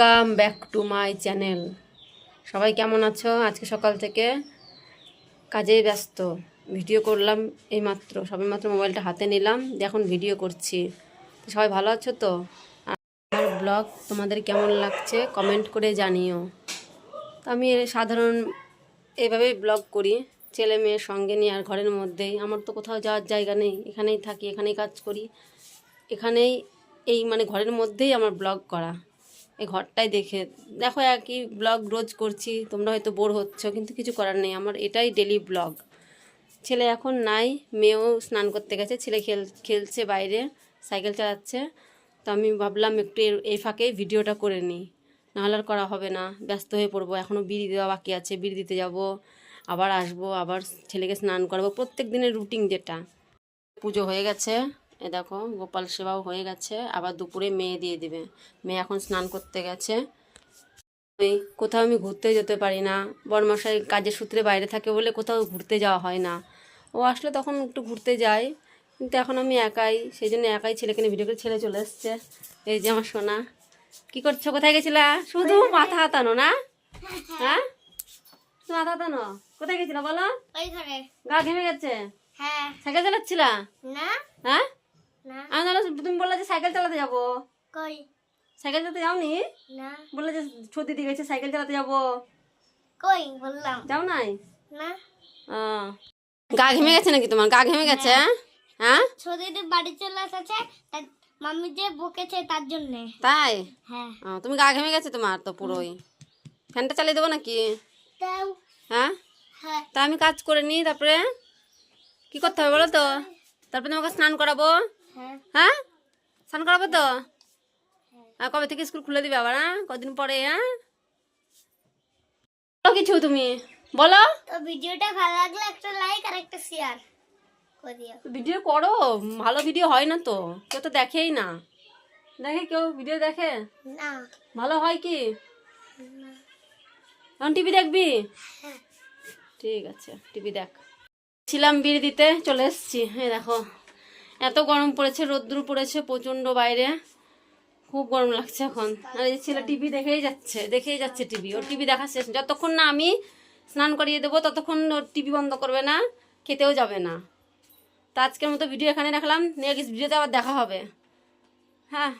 Come back to my channel সবাই কেমন আছো? আজকে সকাল থেকে কাজেই ব্যস্ত। ভিডিও করলাম এইমাত্র সবে মাত্র মোবাইলটা হাতে নিলাম এখন ভিডিও করছি। সবাই ভালো আছো তো? আর ব্লগ তোমাদের কেমন লাগছে? কমেন্ট করে জানিও। আমি সাধারণ এইভাবেই ব্লগ করি। ছেলে মেয়ের সঙ্গে নিয়ে আর ঘরের মধ্যেই। আমার তো কোথাও যাওয়ার জায়গা নেই। এখানেই থাকি, এখানেই কাজ করি। এখানেই এই মানে ঘরের মধ্যেই আমার ব্লগ করা। এই ঘরটাই দেখে, দেখো একই ব্লগ রোজ করছি, তোমরা হয়তো বোর হচ্ছ, কিন্তু কিছু করার নেই, আমার এটাই ডেলি ব্লগ ছেলে এখন নাই, মেয়েও স্নান করতে গেছে, ছেলে খেল, খেলছে বাইরে সাইকেল চালাচ্ছে, তো আমি ভাবলাম একটু এই ফাঁকে ভিডিওটা করে নিই, নাহলে আর করা হবে না, ব্যস্ত হয়ে পড়ব এখনও বিড়ি দেওয়া বাকি আছে, বিড়ি দিতে যাব, আবার আসব, আবার ছেলেকে স্নান করাবো, প্রত্যেক দিনের রুটিন যেটা। পুজো হয়ে গেছে এ দেখো গোপাল সেবাও হয়ে গেছে। আবার দুপুরে মেয়ে দিয়ে দিবে। মেয়ে এখন স্নান করতে গেছে। কোথাও আমি ঘুরতে যেতে পারি না। বড়মশাই কাজের সূত্রে বাইরে থাকে বলে কোথাও ঘুরতে যাওয়া হয় না। ও আসলে তখন একটু ঘুরতে যাই কিন্তু এখন আমি একাই সেই জন্য একাই ছেলেকে নিয়ে ভিডিও করে ছেলে চলে এসছে। এই যে আমার সোনা। কি করছ? কোথায় গেছিলা? শুধু মাথা হাতানো না? হ্যাঁ মাথা হাতানো? কোথায় গেছিলা বলো? গা ঘেমে গেছে? হ্যাঁ। সাইকেল চালাচ্ছিলা? না। হ্যাঁ? আমি জানো তুমি বললে যে সাইকেল চালাতে যাব। কই? সাইকেল চালাতে যাওনি? না। বললে যে ছুটি দিয়ে গেছে সাইকেল চালাতে যাব। কই? বললাম। যাও নাই? না। গা ঘেমে গেছে নাকি তোমার? গা ঘেমে গেছে? হ্যাঁ? সৌদিতে বাড়ি চলে এসেছে তাই মাম্মি যে বকেছে তার জন্যে। তাই? হ্যাঁ। তুমি গা ঘেমে গেছে তোমার তো পুরোই। ফ্যানটা চালিয়ে দেবো নাকি? হ্যাঁ? হ্যাঁ। তা আমি কাজ করে নিই তারপরে কি করতে হবে বলো তো? তারপরে তোমাকে স্নান করাবো। হ্যাঁ। হ্যাঁ? স্নান করাবো তো? আর কবে থেকে স্কুল খুলে দিবে আবার হ্যাঁ? কদিন পরে হ্যাঁ? বলো কিছু তুমি বলো। তো ভিডিওটা ভালো লাগলে একটা লাইক আর একটা শেয়ার করে দিও। ভিডিও করো ভালো ভিডিও হয় না তো কেউ তো দেখেই না। দেখে কেউ ভিডিও দেখে? না। ভালো হয় কি? না। এখন টিভি দেখবি? হ্যাঁ। ঠিক আছে টিভি দেখ। ছিলাম বিড়ি দিতে চলে এসেছি এই দেখো। এত গরম পড়েছে রোদ্রু পড়েছে প্রচণ্ড বাইরে। খুব গরম লাগছে এখন। আর এই ছেলে টিভি দেখেই যাচ্ছে দেখেই যাচ্ছে টিভি। ওর টিভি দেখা শেষ যতক্ষণ না আমি স্নান করিয়ে দেবো, ততক্ষণ ওর টিভি বন্ধ করবে না, খেতেও যাবে না। তা আজকের মতো ভিডিও এখানে রাখলাম। নেক্সট ভিডিওতে আবার দেখা হবে। হ্যাঁ।